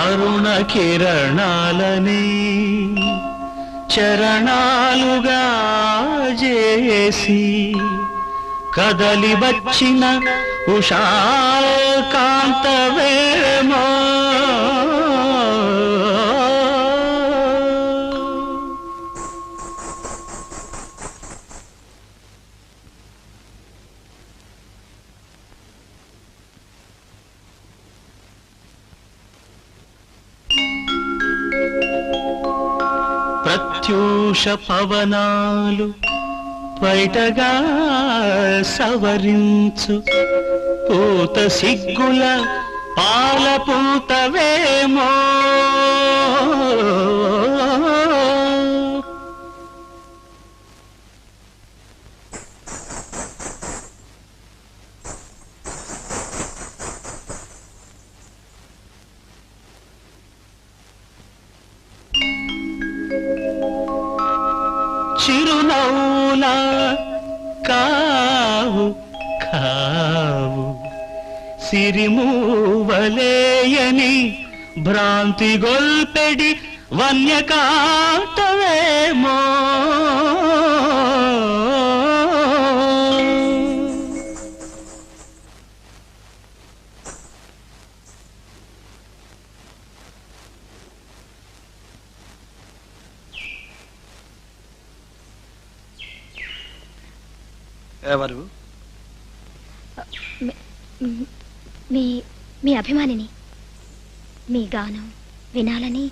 అరుణ కిరణాలని చరణాలుగా చేసి కదలి వచ్చిన ఉషాకాంతవేమో ప్రత్యూష పవనాలు బయటగా సవరించు. పూత సిగ్గుల పాల పూతవేమో చిరునవ్వులా కావు కావు. సిరిమూవలేయని భ్రాంతి గొల్పెడి వన్యకాటవేమో ఎవరు? మీ మీ అభిమానిని మీ గానం వినాలని.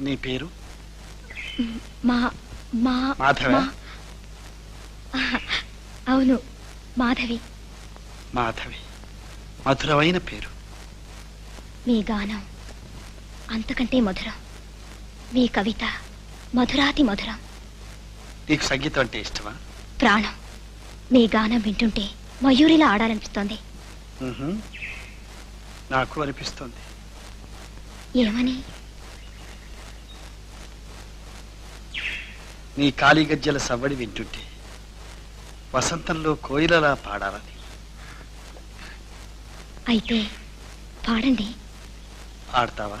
నీ పేరు? మా మా మాధవ? మా- అవును మాధవి. మాధవి. మధురమైన పేరు. మీ గానం అంతకంటే మధురం. మీ కవిత మధురాతి మధురం. నీకు సంగీతం అంటే ఇష్టమా? ప్రాణం. మీ గానం వింటుంటే మయూరిలా ఆడాలనిపిస్తోంది. నాకు అనిపిస్తుంది. ఏమని? నీ కాళీ గజ్జల సవ్వడి వింటుంటే వసంతంలో కోయిలలా పాడాలని. అయితే పాడండి. పాడతావా?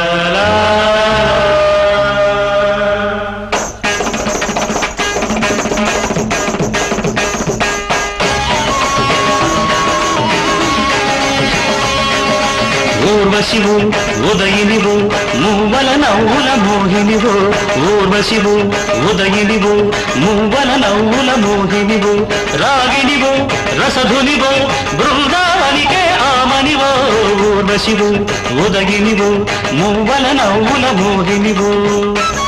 ఊర్వశివు ఉదయినివు మూవల నవ్వుల మోహినివు. ఊర్వశివు ఉదయినివు మూవల నవ్వుల మోహినివు. రాగినివు రసధునివు బృందావనికే ఆమనివో. ఊర్వశివు ఉదయినివు మూవల నవ్వుల మోహినివు.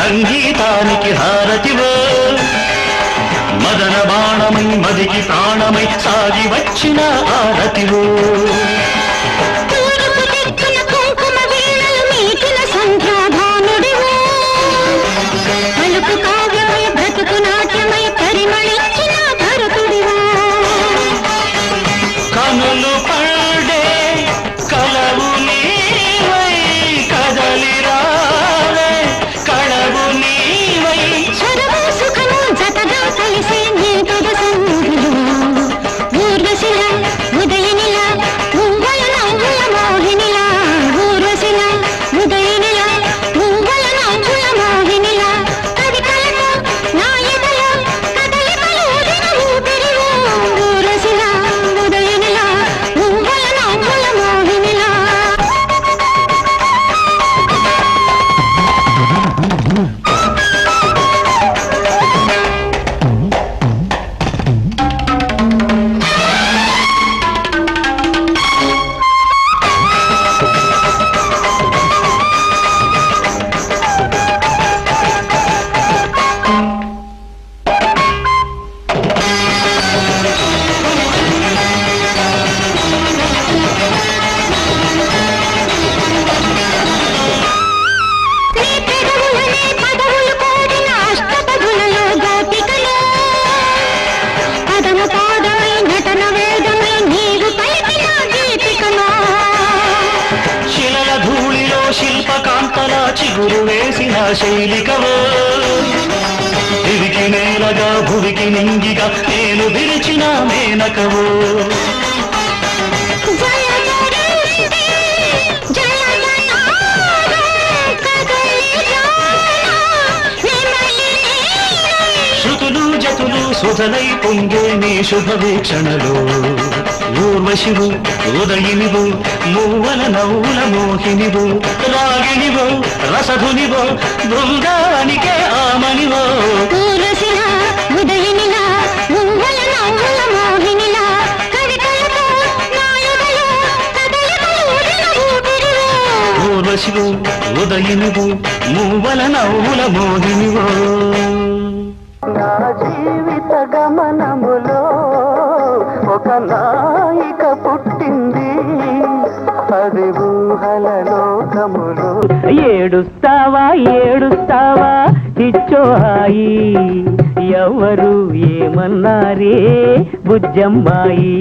సంగీతానికి హారతివో. మదన బాణమై మదికి ప్రాణమై సాగి వచ్చిన ఆరతివో శైలికవో దివికి నేలగా భువికి నింగిగా నేను విరిచిన మేనకవో? శృతులు జతులు సుధలై పొంగే నీ శుభవీక్షణలో ఊర్వశివు ఉదయినివు మూవల నవ్వుల మోహినివు. రాగి రసధునివో బృందానికే ఆమనివో. ఉదయినివు మూవల నవ్వుల మోహినివో. నా జీవిత గమనములో ఒక నాయిక పుట్టింది. అది ఊహల రాగములు ఏడుస్తావా ఏడుస్తావా ఇచ్చో హాయి ఎవరు ఏమన్నారే బుజ్జమ్మాయి.